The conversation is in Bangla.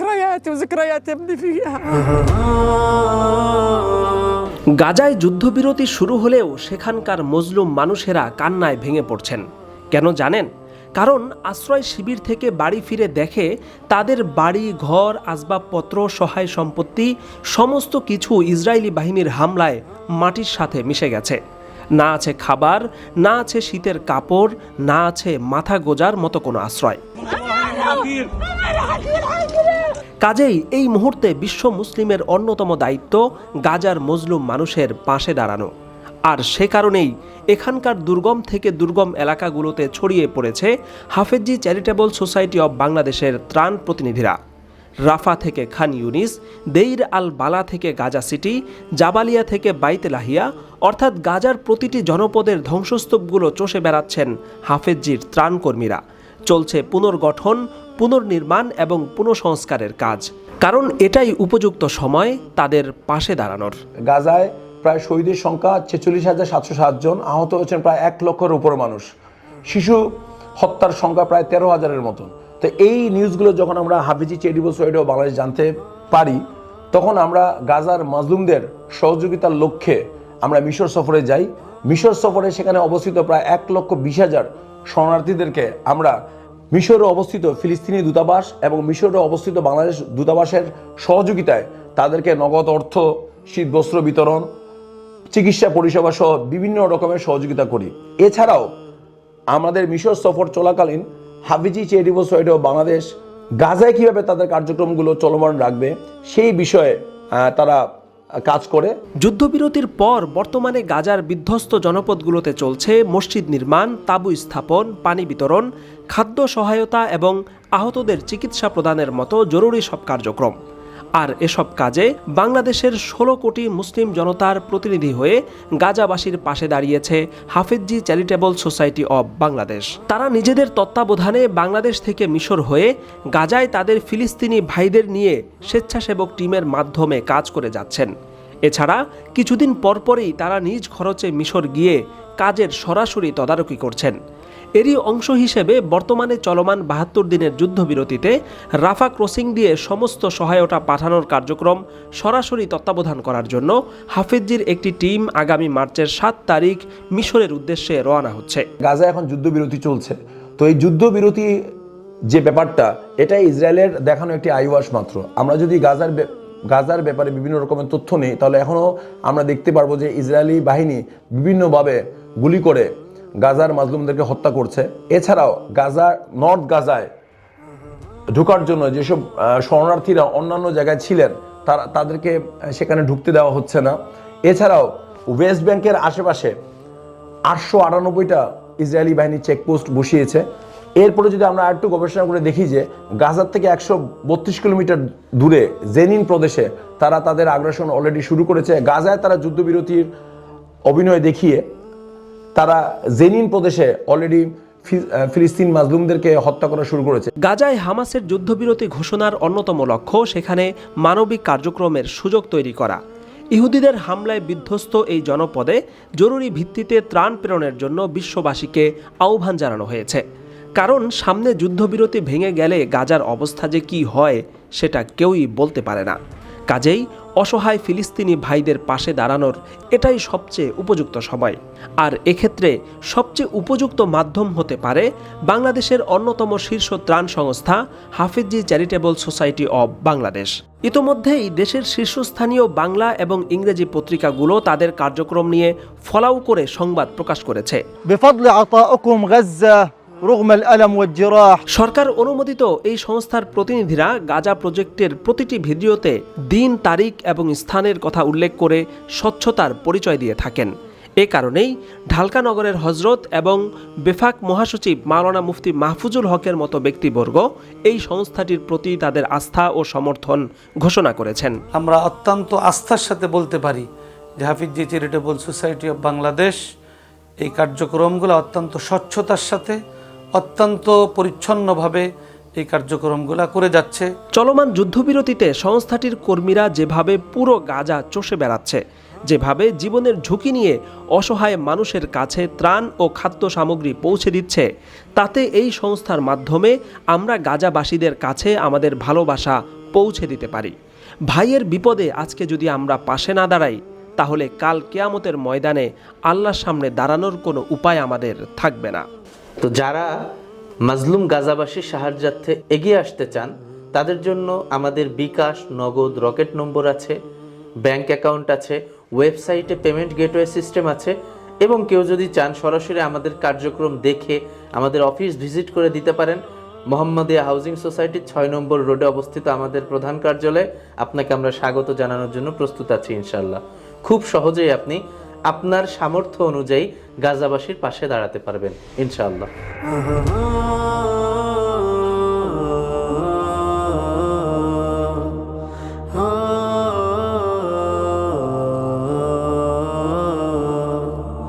ذكرياتي وذكريات ابني فيها গাজায় যুদ্ধবিরতি শুরু হলেও সেখানকার মজলুম মানুষেরা কান্নায় ভেঙে পড়ছেন কেন জানেন কারণ আশ্রয় শিবির থেকে বাড়ি ফিরে দেখে তাদের বাড়ি ঘর আসবাবপত্র সহায় সম্পত্তি সমস্ত কিছু ইসরায়েলি বাহিনীর হামলায় মাটির সাথে মিশে গেছে না আছে খাবার না আছে শীতের কাপড় না আছে মাথা গোজার মতো কোনো আশ্রয় কাজেই এই মুহূর্তে বিশ্ব মুসলিমের অন্যতম দায়িত্ব গাজার মজলুম মানুষের পাশে দাঁড়ানো। আর সে কারণেই এখানকার দুর্গম থেকে দুর্গম এলাকাগুলোতে ছড়িয়ে পড়েছে হাফেজি চ্যারিটেবল সোসাইটি অব বাংলাদেশের ত্রাণ প্রতিনিধিরা। রাফা থেকে খান ইউনিস, দেইর আল বালা থেকে গাজা সিটি, জাবালিয়া থেকে বাইতে লাহিয়া, অর্থাৎ গাজার প্রতিটি জনপদের ধ্বংসস্তূপগুলো চষে বেড়াচ্ছেন হাফেজজির ত্রাণকর্মীরা। চলছে পুনর্গঠন পুনর্নির্মাণ এবং পুনঃসংস্কারের কাজ। কারণ এটাই উপযুক্ত সময় তাদের পাশে দাঁড়ানোর। গাজায় প্রায় শহীদের সংখ্যা ছেচল্লিশ হাজার সাতশো সাতজন আহত হয়েছেন প্রায় এক লক্ষের উপর মানুষ। শিশু হত্যার সংখ্যা প্রায় তেরো হাজারের মতন। তো এই নিউজগুলো যখন আমরা হাফিজি সোয়েড ও বাংলাদেশ জানতে পারি, তখন আমরা গাজার মাজলুমদের সহযোগিতার লক্ষ্যে আমরা মিশর সফরে যাই। মিশর সফরে সেখানে অবস্থিত প্রায় এক লক্ষ বিশ হাজার শরণার্থীদেরকে আমরা মিশরে অবস্থিত ফিলিস্তিনি দূতাবাস এবং মিশরে অবস্থিত বাংলাদেশ দূতাবাসের সহযোগিতায় তাদেরকে নগদ অর্থ শীত বস্ত্র বিতরণ, চিকিৎসা পরিষেবা সহ বিভিন্ন রকমের সহযোগিতা করি। এছাড়াও আমাদের মিশর সফর চলাকালীন হাফিজি সোসাইটি অফ বাংলাদেশ, গাজায় কীভাবে তাদের কার্যক্রমগুলো চলমান রাখবে সেই বিষয়ে তারা কাজ করে। যুদ্ধবিরতির পর বর্তমানে গাজার বিধ্বস্ত জনপদগুলোতে চলছে মসজিদ নির্মাণ, তাবু স্থাপন, পানি বিতরণ, খাদ্য সহায়তা এবং আহতদের চিকিৎসা প্রদানের মতো জরুরি সব কার্যক্রম। আর এসব কাজে বাংলাদেশের ষোলো কোটি মুসলিম জনতার প্রতিনিধি হয়ে গাজাবাসীর পাশে দাঁড়িয়েছে Hafizi charitable society of Bangladesh. তারা নিজেদের তত্ত্বাবধানে বাংলাদেশ থেকে মিশর হয়ে গাজায় তাদের ফিলিস্তিনি ভাইদের নিয়ে স্বেচ্ছাসেবক টিমের মাধ্যমে কাজ করে যাচ্ছেন। এছাড়া কিছুদিন পরপরই তারা নিজ খরচে মিশর গিয়ে কাজের সরাসরি তদারকি করছেন। এরই অংশ হিসেবে বর্তমানে চলমান বাহাত্তর দিনের যুদ্ধবিরতিতে রাফা ক্রসিং দিয়ে সমস্ত সহায়তা পাঠানোর কার্যক্রম সরাসরি তত্ত্বাবধান করার জন্য হাফিজির একটি টিম আগামী মার্চের সাত তারিখ মিশরের উদ্দেশ্যে রওনা হচ্ছে। গাজায় এখন যুদ্ধবিরতি চলছে। তো এই যুদ্ধবিরতি যে ব্যাপারটা এটা ইসরায়েলের দেখানো একটি আইওয়াস মাত্র। আমরা যদি গাজার গাজার ব্যাপারে বিভিন্ন রকমের তথ্য নেই, তাহলে এখনও আমরা দেখতে পারব যে ইসরায়েলি বাহিনী বিভিন্নভাবে গুলি করে গাজার মাজলুমদেরকে হত্যা করছে। এছাড়াও গাজা, নর্থ গাজায় ঢোকার জন্য যেসব শরণার্থীরা অন্যান্য জায়গায় ছিলেন, তারা, তাদেরকে সেখানে ঢুকতে দেওয়া হচ্ছে না। এছাড়াও ওয়েস্ট ব্যাংকের আশেপাশে আটশো আটানব্বইটা ইসরায়েলি বাহিনী চেকপোস্ট বসিয়েছে। এরপরে যদি আমরা আরেকটু গবেষণা করে দেখি যে গাজার থেকে একশো বত্রিশ কিলোমিটার দূরে জেনিন প্রদেশে তারা তাদের আগ্রাসন অলরেডি শুরু করেছে। গাজায় তারা যুদ্ধবিরতির অভিনয় দেখিয়ে তারা জেনিন প্রদেশে অলরেডি ফিলিস্তিন মাজলুমদেরকে হত্যা করা শুরু করেছে। গাজায় হামাসের যুদ্ধবিরতি ঘোষণার অন্যতম লক্ষ্য সেখানে মানবিক কার্যক্রমের সুযোগ তৈরি করা। ইহুদিদের হামলায় বিধ্বস্ত এই জনপদে জরুরি ভিত্তিতে ত্রাণ প্রেরণের জন্য বিশ্ববাসীকে আহ্বান জানানো হয়েছে। কারণ সামনে যুদ্ধবিরতি ভেঙে গেলে গাজার অবস্থা যে কি হয়, সেটা কেউই বলতে পারে না। কাজেই অসহায় ফিলিস্তিনি ভাইদের পাশে দাঁড়ানোর এটাই সবচেয়ে উপযুক্ত সময়। আর এক্ষেত্রে সবচেয়ে উপযুক্ত মাধ্যম হতে পারে বাংলাদেশের অন্যতম শীর্ষ ত্রাণ সংস্থা Hafizi charitable society of Bangladesh. ইতোমধ্যেই দেশের শীর্ষস্থানীয় বাংলা এবং ইংরেজি পত্রিকাগুলো তাদের কার্যক্রম নিয়ে ফলাও করে সংবাদ প্রকাশ করেছে। সরকার অনুমোদিত এই সংস্থার প্রতিনিধিরা গাজা প্রজেক্টের প্রতিটি ভিডিওতে দিন তারিখ এবং স্থানের কথা উল্লেখ করে স্বচ্ছতার পরিচয় দিয়ে থাকেন। এ কারণেই ঢালকা নগরের হজরত এবং বেফাক মহাসচিব মাওলানা মুফতি মাহফুজুল হকের মতো ব্যক্তিবর্গ এই সংস্থাটির প্রতি তাদের আস্থা ও সমর্থন ঘোষণা করেছেন। আমরা অত্যন্ত আস্থার সাথে বলতে পারি যে Hafiz charitable society of Bangladesh এই কার্যক্রমগুলো অত্যন্ত স্বচ্ছতার সাথে অত্যন্ত পরিচ্ছন্নভাবে এই কার্যক্রমগুলো করে যাচ্ছে। চলমান যুদ্ধবিরতিতে সংস্থাটির কর্মীরা যেভাবে পুরো গাজা চষে বেড়াচ্ছে, যেভাবে জীবনের ঝুঁকি নিয়ে অসহায় মানুষের কাছে ত্রাণ ও খাদ্য সামগ্রী পৌঁছে দিচ্ছে, তাতে এই সংস্থার মাধ্যমে আমরা গাজাবাসীদের কাছে আমাদের ভালোবাসা পৌঁছে দিতে পারি। ভাইয়ের বিপদে আজকে যদি আমরা পাশে না দাঁড়াই, তাহলে কাল কেয়ামতের ময়দানে আল্লাহর সামনে দাঁড়ানোর কোনো উপায় আমাদের থাকবে না। তো যারা মাজলুম গাজাবাসীর সাহায্যার্থে এগিয়ে আসতে চান, তাদের জন্য আমাদের বিকাশ, নগদ, রকেট নম্বর আছে, ব্যাংক অ্যাকাউন্ট আছে, ওয়েবসাইটে পেমেন্ট গেটওয়ে সিস্টেম আছে, এবং কেউ যদি চান সরাসরি আমাদের কার্যক্রম দেখে আমাদের অফিস ভিজিট করে দিতে পারেন। মোহাম্মদিয়া হাউজিং সোসাইটির ছয় নম্বর রোডে অবস্থিত আমাদের প্রধান কার্যালয়ে। আপনাকে আমরা স্বাগত জানানোর জন্য প্রস্তুত আছি ইনশাল্লাহ খুব সহজেই আপনি আপনার সামর্থ্য অনুযায়ী গাজাবাসীর পাশে দাঁড়াতে পারবেন ইনশাআল্লাহ।